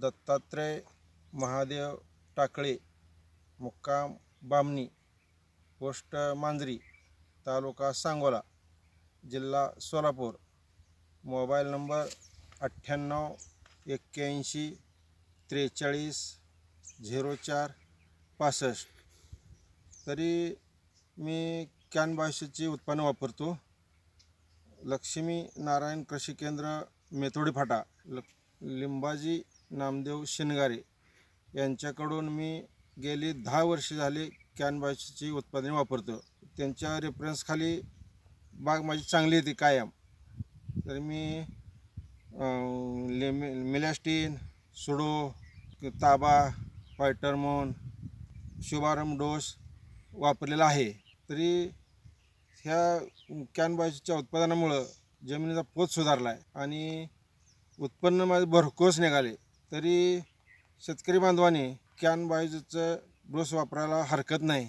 दत्तात्रय महादेव टाकळे मुक्काम बामणी पोस्ट मांजरी तालुका सांगोला जिल्हा Solapur. Mobile number अठ्ठ्याण्णव एक्क्याऐंशी त्रेचाळीस झिरो चार पासष्ट. तरी मी कॅन उत्पन्न वापरतो. लक्ष्मी नारायण कृषी केंद्र मेथोडी फाटा ल लिंबाजी नामदेव शिनगारे यांच्याकडून मी गेली दहा वर्ष झाली कॅन उत्पादने वापरतो. त्यांच्या रेफरन्सखाली बाग माझी चांगली येते कायम. तर मी लेमि मिलॅस्टीन सुडो ताबा पायटरमोन शुभारंभ डोस वापरलेला आहे. तरी ह्या कॅनबाईच्या उत्पादनामुळं जमिनीचा पोत सुधारला आहे आणि उत्पन्न माझं भरघोस निघाले. तरी शेतकरी बांधवाने कॅन बायोजचं डोस वापरायला हरकत नाही.